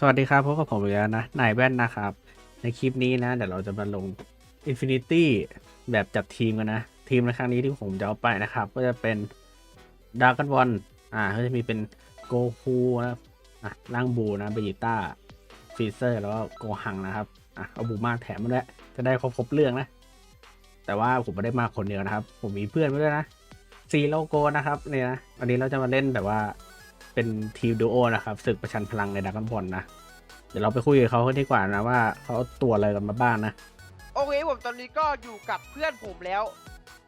สวัสดีครับพบกับผมอีกแล้วนะนายแว่นนะครับ ในคลิปนี้นะ เดี๋ยวเราจะมาลง Infinity แบบจัดทีมกันนะ ทีมในครั้งนี้ที่ผมจะเอาไปนะครับ ก็จะเป็นด a ร์กันวอนอ่าก็จะมีเป็นโกคูนะอะล่างบูนะเบจิต้าฟีเซอร์แล้วก็โกหังนะครับอะเอาบูมาแถมมาด้วยจะได้ครบครบเรื่องนะ แต่ว่าผมไม่ได้มาคนเดียวนะครับ ผมมีเพื่อนมาด้วยนะซีโลโกนะครับเนี่ยนะวันนี้เราจะมาเล่นแบบว่า เป็นทีมดูโอนะครับศึกประชันพลังในดักกันบอลนะ เดี๋ยวเราไปคุยกับเขาดีกว่านะว่าเขาเอาตัวอะไรกันมาบ้างนะ โอเคผมตอนนี้ก็อยู่กับเพื่อนผมแล้ว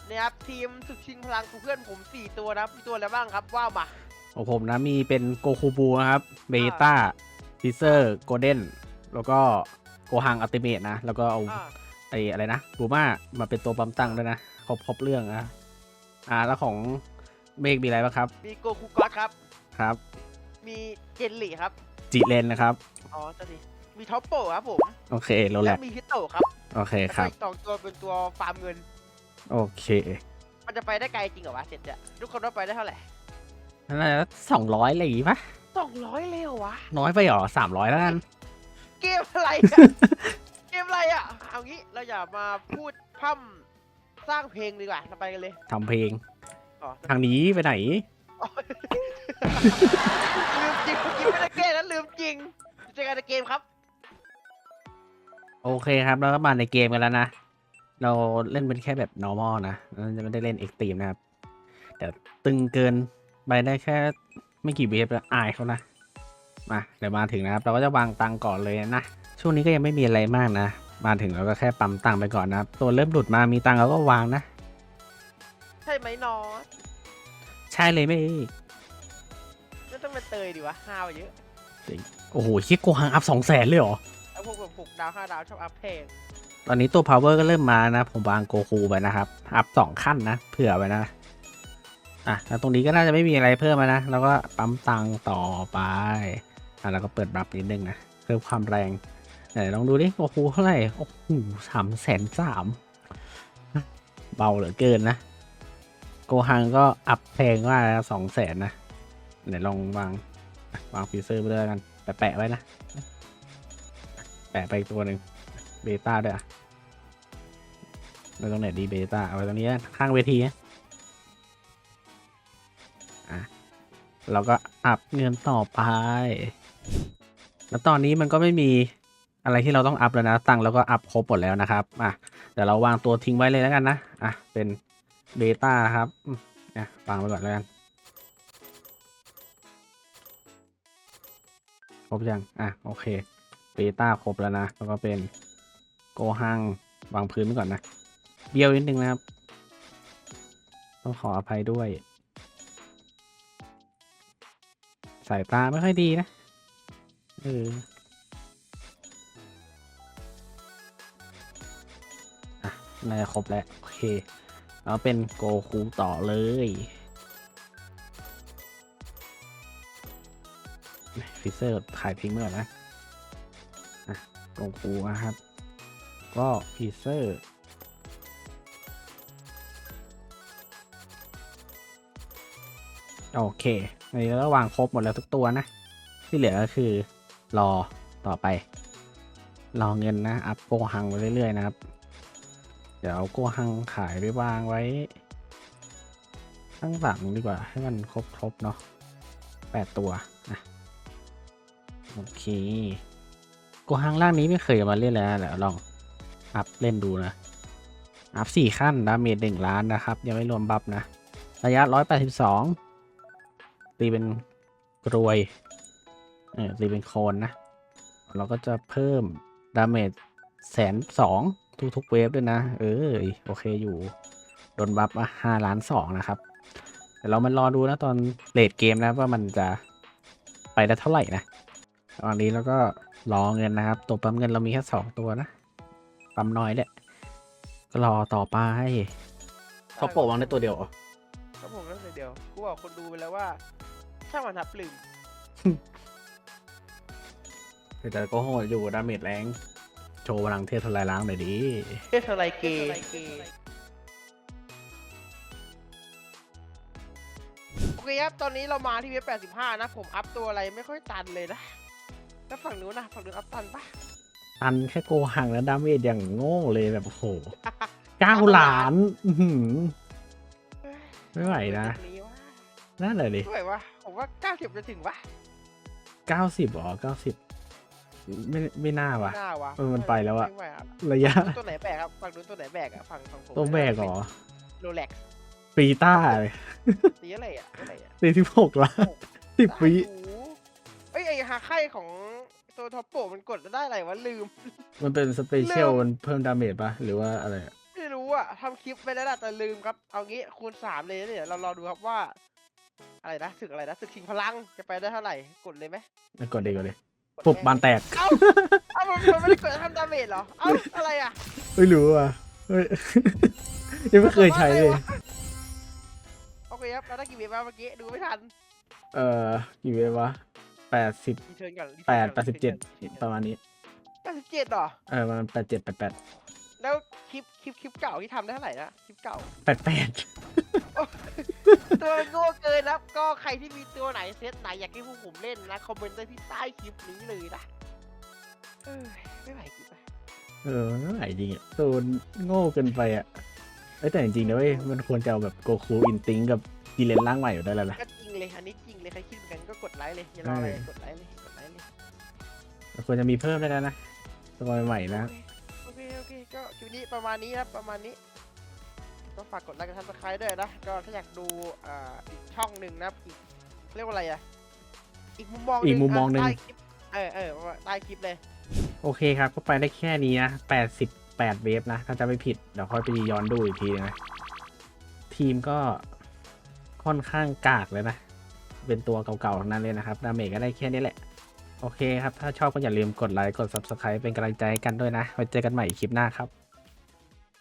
นะครับทีมศึกชิงพลังของเพื่อนผม 4 ตัวนะครับมีตัวอะไรบ้างครับว่ามาของผมนะมีเป็นโกคูบูนะครับเบต้าฟิเซอร์โกลเด้นแล้วก็โกฮังอัลติเมทนะ แล้วก็เอาอ่าไอ้อะไรนะบูมามาเป็นตัวปั๊มตั้งด้วยนะครบครบเรื่องนะอ่าแล้วของเมฆมีอะไรบ้างครับ มีโกคูก๊อตครับ ครับ มีเจนลี่ครับจิเลนนะครับ อ๋อตัวนี้มีท็อปโปครับผมโอเคโรแลและกมีฮิตโตะครับโอเคแล้วคก็รับ อีกสองตัวเป็นตัวฟาร์มเงิน โอเคมันจะไปได้ไกลจริงเหรอวะเจ็ดเนี่ยทุกคนว่าไปได้เท่าไหร่น่าจะสองร้อยอะไรอย่างงี้ปะสองร้อยเลยเหรอวะ น้อยไปหรอสามร้อยแล้วกัน เกมอะไรอะ เกมอะไรอะเอางี้เราอย่ามาพูดพร่ำสร้างเพลงดีกว่าเราไปกันเลยทำเพลง อ๋อทางนี้ไปไหน ลืมจริงเมื่อกี้ไม่ได้แก้นะลืมจริงเจอกันในเกมครับ โอเคครับแล้วก็มาในเกมกันแล้วนะ เราเล่นเป็นแค่แบบ normal นะเราจะไม่ได้เล่น extreme นะครับ แต่ตึงเกินไปได้แค่ไม่กี่เวฟแล้วอายเขานะ มาเดี๋ยวมาถึงนะครับ เราก็จะวางตังค์ก่อนเลยนะ ช่วงนี้ก็ยังไม่มีอะไรมากนะ มาถึงเราก็แค่ปั๊มตังค์ไปก่อนนะครับ ตัวเริ่มหลุดมามีตังค์เราก็วางนะ ใช่ไหมนอสใช่เลยไม่ไม่ต้องเป็นเตยดิวะห้าวเยอะโอ้โหคิดโกหังอัพสองแสนเลยเหรอแล้วพวกแบบหกดาวห้าดาวชอบอัพเพลงตอนนี้ตัว power ก็เริ่มมานะ ผมวางโกคูไปนะครับ อัพสองขั้นนะ เผื่อไว้นะ อะแล้วตรงนี้ก็น่าจะไม่มีอะไรเพิ่มแล้วนะ แล้วก็ปั๊มตังค์ต่อไปอะแล้วก็เปิดบัฟนิดนึงนะ เพิ่มความแรงไหนลองดูดิโกคูเท่าไหร่ โอ้โหสามแสนสาม เบาเหลือเกินนะ โกฮังก็อัพแพงมากนะสองแสนนะไหนลองวางวางฟีเซอร์ไปเลยกันแปะไว้นะ แปะไปอีกตัวหนึ่งเบต้าด้วยอะไว้ตรงไหนดีเบต้าเอาไว้ตรงนี้ข้างเวทีนะอะเราก็อัพเงินต่อไป แล้วตอนนี้มันก็ไม่มีอะไรที่เราต้องอัพแล้วนะ ตังเราก็อัพครบหมดแล้วนะครับ อะเดี๋ยวเราวางตัวทิ้งไว้เลยแล้วกันนะ อะ เป็น เบต้าครับอืมอะวางไว้ก่อนแล้วกันครบยัง อะ โอเค เบต้าครบแล้วนะ แล้วก็เป็นโกหังวางพื้นไว้ก่อนนะ เบี้ยวนิดนึงนะครับ ต้องขออภัยด้วย สายตาไม่ค่อยดีนะ เอออะน่าจะครบแล้ว โอเค แล้วเป็นโกคูต่อเลย ฟิเซอร์ถ่ายทิ้งไว้ก่อนนะโกคูนะครับ ก็พีเซอร์โอเคอันนี้เรางครบหมดแล้วทุกตัวนะ ที่เหลือก็คือรอต่อไป รอเงินนะ อัพโกหังไปเรื่อยๆนะครับ เดี๋ยวเอาโกหังขายไปวางไว้ ข้างหลังดีกว่า ให้มันครบๆเนาะแปดตัวนะโอเคโกหังล่างนี้ไม่เคยมาเล่นเลยนะเดี๋ยวลองอัพเล่นดูนะอัพสี่ขั้นดาเมจหนึ่งล้านนะครับ ยังไม่รวมบัฟนะ ระยะร้อยแปดสิบสองตีเป็นกรวยเออตีเป็นโคนนะ เราก็จะเพิ่มดาเมจแสนสอง ทุกๆเวฟด้วยนะ เออโอเคอยู่ โดนบัฟมาห้าล้านสองนะครับเดี๋ยวเรามารอดูนะตอนเลดเกมนะว่ามันจะไปได้เท่าไหร่นะ ตอนนี้เราก็รอเงินนะครับ ตัวปั๊มเงินเรามีแค่สองตัวนะ ปั๊มน้อยแหละก็รอต่อไปท็อปโปวางได้ตัวเดียวเหรอครับผมนั่นเลยเดียวกูบอกคนดูไปแล้วว่าช่างมันทับลืมแต่ก็โหดอยู่ดาเมจแรง โชว์พลังเทพทลายล้างหน่อยดิเทสไลเกย์โอเคครับ ตอนนี้เรามาที่เว็บ85 นะ ผมอัพตัวอะไรไม่ค่อยตันเลยนะ แล้วฝั่งนู้นนะฝั่งนู้นอัพตันปะตันแค่โกหังแล้วดาเมจอย่างโง่เลยแบบโอ้โหเก้าล้านอื้อหือไม่ไหวนะจุดนี้วะนั่นเลยดิไม่ไหววะผมว่าเก้าสิบจะถึงวะเก้าสิบอ๋อเก้าสิบ ไม่ไม่น่าวะหน้าวะเออมันไปแล้วอะไม่ไหวครับระยะ ตัวไหนแบกครับฝั่งนู้นตัวไหนแบกอะฝั่งฝั่งผมตัวแบกเหรอโรเล็กปีต้าเลยตีอะไรอะตัวไหนอะสี่สิบหกล้านสิบวิได้อยู่เอ้ยไอฮาไข่ของตัวท็อปโปมันกดได้อะไรวะลืม มันเป็นสเปเชียลเริ่มมันเพิ่มดาเมจปะหรือว่าอะไรอะไม่รู้อะทำคลิปไปแล้วล่ะแต่ลืมครับ เอางี้คูณสามเลยนะเนี่ยเรารอดูครับว่า อะไรนะศึกอะไรนะศึกชิงพลังจะไปได้เท่าไหร่กดเลยไหมไม่กดดีกว่าเลยกด ปุบแม่งบานแตก เอ้าเอ้ามันมันไม่ได้กดทำดาเมจเหรอ เอ้าอะไรอะไม่รู้อะเฮ้ย ยังไม่เคยใช้เลย โอเคครับเราได้กี่เวฟมาเมื่อกี้ดูไม่ทันเอ่อกี่เวฟวะแปดสิบรีเทิร์นก่อนรีแปเทิร์ดนแปก่อนดสิบเจ็ดรีทิร์นประมาณนี้ แปดสิบเจ็ดเหรอ เออมันแปดเจ็ดแปดแปดแล้ว คลิปคลิปคลิปเก่าที่ทำได้เท่าไหร่นะคลิปเก่าแปดแปดตัวมันโง่เกินนะครับก็ใครที่มีตัวไหนเซตไหนอยากให้พวกผมเล่นนะคอมเมนต์ได้ที่ใต้คลิปนี้เลยนะเออไม่ไหวกูไปเออไม่ไหวจริงอะตัวมันโง่เกินไปอะเอ้ยแต่จริงๆนะเว้ยมันควรจะเอาแบบโกคูอินติงกับกีเลนร่างใหม่อยู่ได้แล้วนะ ก็จริงเลยอันนี้จริงเลยใครคิดเหมือนกันก็กดไลค์เลยอย่ารออะไรใช่กดไลค์เลยกดไลค์เลย มันควรจะมีเพิ่มได้แล้วนะตัวใหม่ๆนะโอเคโอเคก็คลิปนี้ประมาณนี้ครับประมาณนี้ ก็ฝากกดไลค์กับทับสไครต์ด้วยนะ ก็ถ้าอยากดูอ่าอีกช่องหนึ่งนะครับอีกเรียกว่าอะไรอะอีกมุมมองอีกมุมมองหนึ่งใต้คลิปเออเออใต้คลิปเลย โอเคครับ ก็ไปได้แค่นี้นะแปดสิบแปดเวฟนะ ถ้าจะไม่ผิด เดี๋ยวค่อยไปย้อนดูอีกทีนึงนะ ทีมก็ค่อนข้างกากเลยนะ เป็นตัวเก่าๆทั้งนั้นเลยนะครับ ดาเมจก็ได้แค่นี้แหละ โอเคครับ ถ้าชอบก็อย่าลืมกดไลค์ กด Subscribe เป็นกำลังใจให้กันด้วยนะ ไว้เจอกันใหม่คลิปหน้าครับ